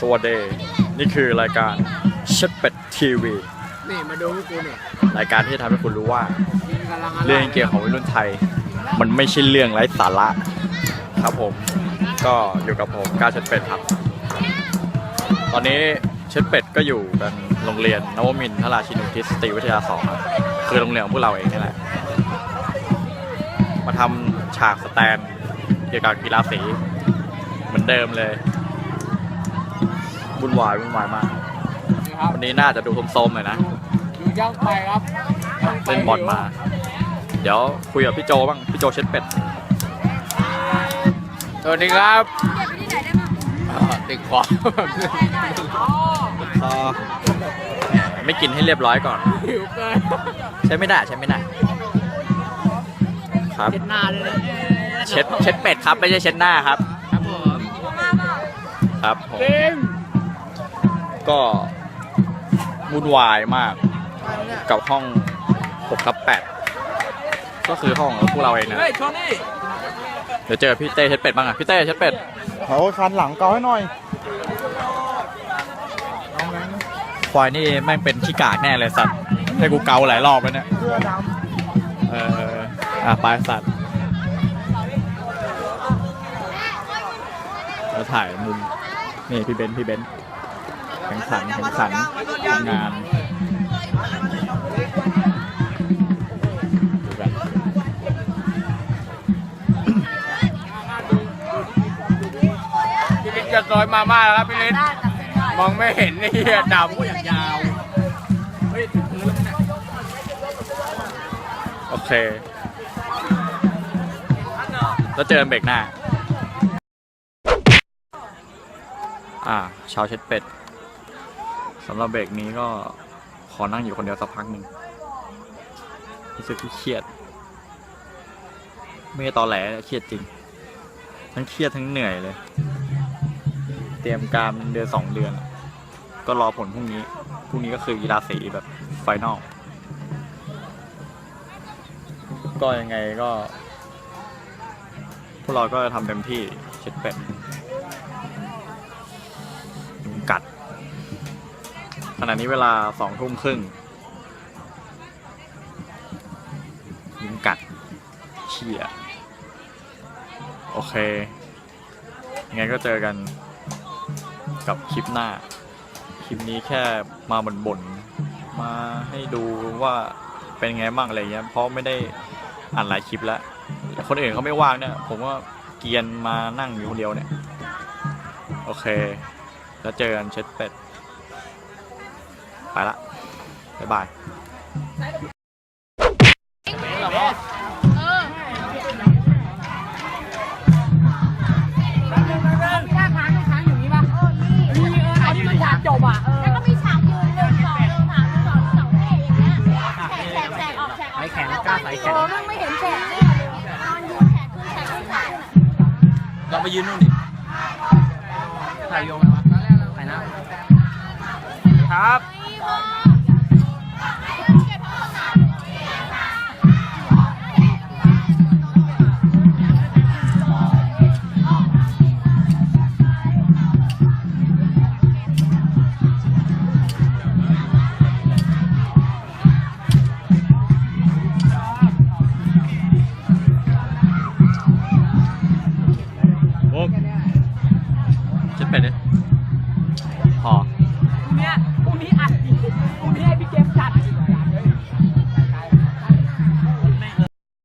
สวัสดี นี่คือรายการเช็ดเป็ดทีวี นี่มาดูพวกกูเนี่ยรายการที่จะทำให้คุณรู้ว่า กำลังเรื่องเกี่ยวของวัยรุ่นไทย มันไม่ใช่เรื่องไร้สาระ ครับผม ก็อยู่กับผมก้าวเช็ดเป็ดครับ ตอนนี้เช็ดเป็ดก็อยู่กันโรงเรียนนวมินทราชินุทิศสตรีวิทยาสองครับคือโรงเรียนของพวกเราเองนี่แหละ มาทำฉากสแตนเกี่ยวกับกีฬาสีเหมือนเดิมเลยวุ่นวายวุ่นวายมากครับวันนี้น่าจะดูโทมๆเลยนะ ดูย่างไปครับย่างไปเล่นบอลมา เดี๋ยวคุยกับพี่โจบ้าง พี่โจเช็ดเป็ด สวัสดีครับเก็บไปที่ไหนได้บ้างอ่าติดคอพอไม่กินให้เรียบร้อยก่อนหิวเกินใช้ไม่ได้ใช้ไม่ได้ ครับ เช็ดหน้าเลยนะเช็ดเช็ดเป็ดครับไม่ใช่เช็ดหน้าครับครับผมมาเปล่าครับผมเต็มก็วุ่นวายมากกับห้อง6ทับ8ก็คือห้องของพวกเราเองนะเฮ้ยโทนี่เดี๋ยวเจอพี่เต้เช็ดเป็ดบ้างอะพี่เต้เช็ดเป็ดโอ้ยคันหลังเกาให้หน่อยควายนี่แม่งเป็นขี้กากแน่เลยสัตว์ให้กูเกาหลายรอบแล้วเนี่ยเสื้อดเอออะไปสัตว์แล้วถ่ายมุม นี่พี่เบนซ์พี่เบนซ์แข่งขันแข่งขันทำงานดูกันพี่ลิศจะซอยมาม่าแล้วครับพี่ลิศมองไม่เห็นนี่เหี้ยดำอย่างยาว โอเค แล้วเจอเบรกหน้า อ่าชาวเช็ดเป็ดสำหรับเบรกนี้ก็ขอนั่งอยู่คนเดียวสักพักหนึ่งรู้สึกเครียด ไม่ตอแหลเครียดจริง ทั้งเครียดทั้งเหนื่อยเลย เตรียมการเดือนสองเดือน ก็รอผลพรุ่งนี้ พรุ่งนี้ก็คือกีฬาสีแบบไฟนอล ก็ยังไงก็ พวกเราก็จะทำเต็มที่เช็ดเป็ดยุงกัด ขณะนี้เวลาสองทุ่มครึ่งยุงกัดเชี่ยโอเคยังไงก็เจอกันกับคลิปหน้า คลิปนี้แค่มาบ่นๆมาให้ดูว่าเป็นไงบ้างอะไรเงี้ยเพราะไม่ได้อ่านหลายคลิปแล้ว คนอื่นเขาไม่ว่างเนี่ย ผมว่าเกรียนมานั่งอยู่คนเดียวเนี่ย โอเค แล้วเจอกันเช็ดเป็ด ไปละ บ๊ายบายเออถ้าค้างไม่ค้างอย่างนี้ป่ะเออนี่มีเออเอาที่มันฉากจบอะเออแล้วก็มีฉากยืนหนึ่งสองหนึ่งสามหนึ่งสองสองเท่อย่างเงี้ยแฉกแฉกออกแฉกออกไอ้แขนกล้าใส่แขนโอ้มึง ไปยืนนู่นดิถ่ายโยงไหมวะถ่ายหน้าครับ เช็ดเป็ดดิพอเนี้ยพรุ่งนี้อัด